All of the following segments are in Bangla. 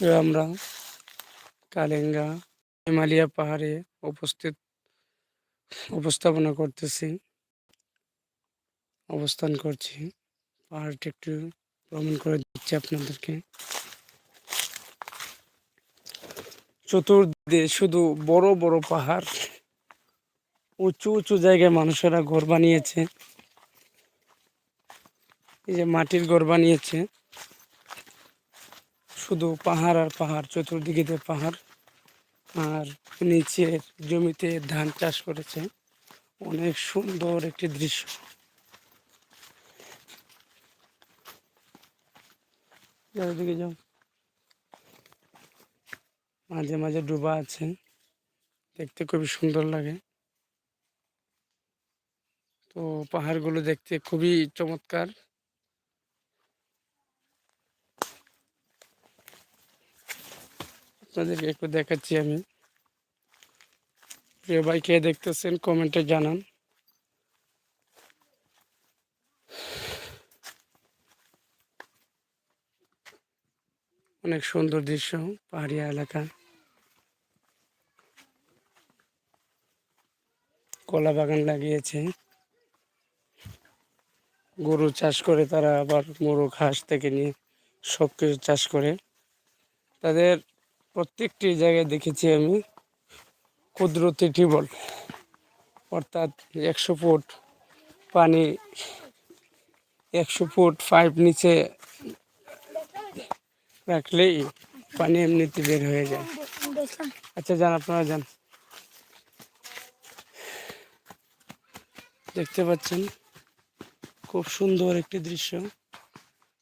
আমরা কালেঙ্গা, হিমালয়া পাহাড়ে উপস্থিত, উপস্থাপনা করতেছি। অবস্থান করছি। পাহাড়টি একটু ভ্রমণ করে দিচ্ছি আপনাদেরকে। চতুর্দিকে শুধু বড় বড় পাহাড়। উঁচু উঁচু জায়গায় মানুষেরা ঘর বানিয়েছে। এই যে মাটির ঘর বানিয়েছে। শুধু পাহাড় আর পাহাড়, চতুর্দিকে পাহাড়। আর নিচের জমিতে ধান চাষ করেছে। অনেক সুন্দর একটি দৃশ্য। চারিদিকে যাও মাঝে মাঝে ডুবা আছে। দেখতে খুবই সুন্দর লাগে। তো পাহাড়গুলো দেখতে খুবই চমৎকার। আপনাদেরকে একটু দেখাচ্ছি আমি। প্রিয় ভাই, কে দেখতেছেন কমেন্টে জানান। অনেক সুন্দর দৃশ্য, পাহাড়িয়া এলাকা। কলা বাগান লাগিয়েছে। গরু চাষ করে তারা আবার মোরগ, হাঁস থেকে নিয়ে সব কিছু চাষ করে। তাদের প্রত্যেকটি জায়গায় দেখেছি আমি কুদরতি টিউবওয়েল। অর্থাৎ একশো ফুট পানি, একশো ফুট পাইপ নিচে রাখলেই পানি এমনিতে বের হয়ে যায়। আচ্ছা যান, আপনারা যান। দেখতে পাচ্ছেন, খুব সুন্দর একটি দৃশ্য।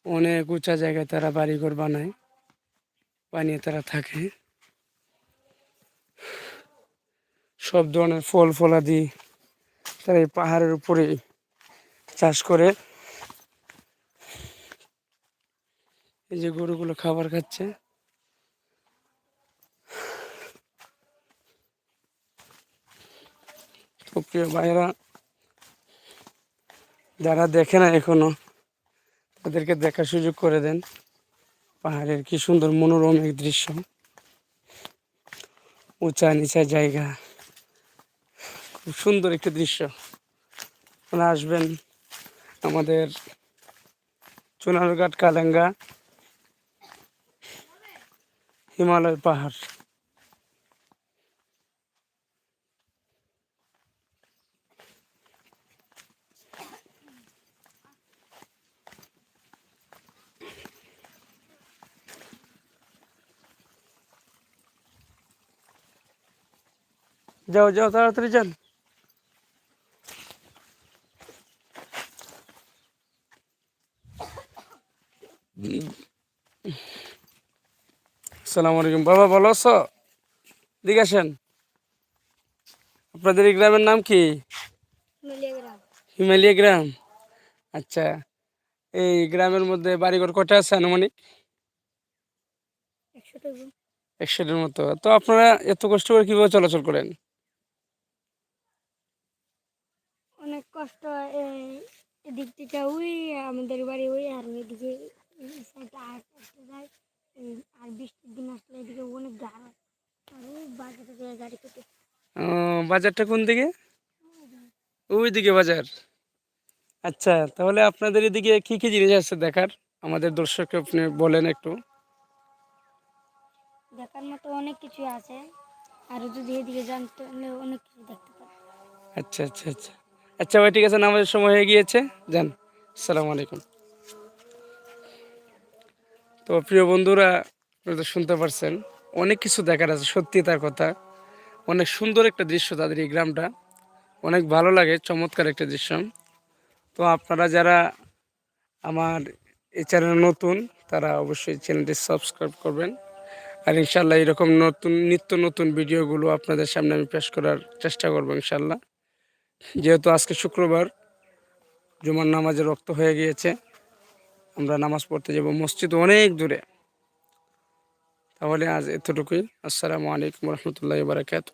অনেক উঁচা জায়গায় তারা বাড়িঘর বানায়। বানিয়ে তারা থাকে। সব ধরনের ফল ফলাদি তারা এই পাহাড়ের উপরে চাষ করে। এই যে গরুগুলো খাবার খাচ্ছে। তো ভাইরা যারা দেখে না এখনও, তাদেরকে দেখার সুযোগ করে দেন। পাহাড়ের কি সুন্দর মনোরম এক দৃশ্য। উঁচা নিচা জায়গা। খুব সুন্দর একটি দৃশ্য। আপনারা আসবেন আমাদের চুনারঘাট কালেঙ্গা হিমালয় পাহাড়। যাও যাও তাড়াতাড়ি যান। আসসালামু আলাইকুম। বাবা ভালো আছো? দিকে আসেন। আপনাদের এই গ্রামের নাম কি? হিমালয় গ্রাম। আচ্ছা এই গ্রামের মধ্যে বাড়িঘর কটা আছে আনুমানিক? একশোটির মতো। তো আপনারা এত কষ্ট করে কীভাবে চলাচল করেন? অনেক কষ্ট এদিক থেকে ওই আমাদের বাড়ি ওই আর ওইদিকে আর কষ্ট যায় আর বৃষ্টির দিন আসলে এদিকে অনেক গাড়। আর ওই বাজার থেকে গাড়ি কেটে বাজারটা কোন দিকে? ওই দিকে বাজার। আচ্ছা তাহলে আপনাদের এদিকে কি কি জিনিস আছে দেখার? আমাদের দর্শককে আপনি বলেন একটু। দেখার মতো অনেক কিছু আছে। আর যদি এদিকে তাহলে অনেক কিছু দেখতে পাবেন। আচ্ছা আচ্ছা আচ্ছা। আচ্ছা ভাই, ঠিক আছে আমাদের সময় হয়ে গিয়েছে। যান, আসসালামু আলাইকুম। তো প্রিয় বন্ধুরা, আপনারা শুনতে পারছেন, অনেক কিছু দেখার আছে, সত্যি তার কথা। অনেক সুন্দর একটা দৃশ্য তাদের এই গ্রামটা। অনেক ভালো লাগে, চমৎকার একটা দৃশ্য। তো আপনারা যারা আমার এই চ্যানেল নতুন, তারা অবশ্যই চ্যানেলটি সাবস্ক্রাইব করবেন। আর ইনশাল্লাহ এরকম নতুন, নিত্য নতুন ভিডিওগুলো আপনাদের সামনে আমি পেশ করার চেষ্টা করব ইনশাল্লাহ যেহেতু আজকে শুক্রবার, জুমার নামাজের রক্ত হয়ে গিয়েছে, আমরা নামাজ পড়তে যাব মসজিদ অনেক দূরে। তাহলে আজ এতটুকুই। আসসালামু আলাইকুম রহমতুল্লাহ বারাকাতু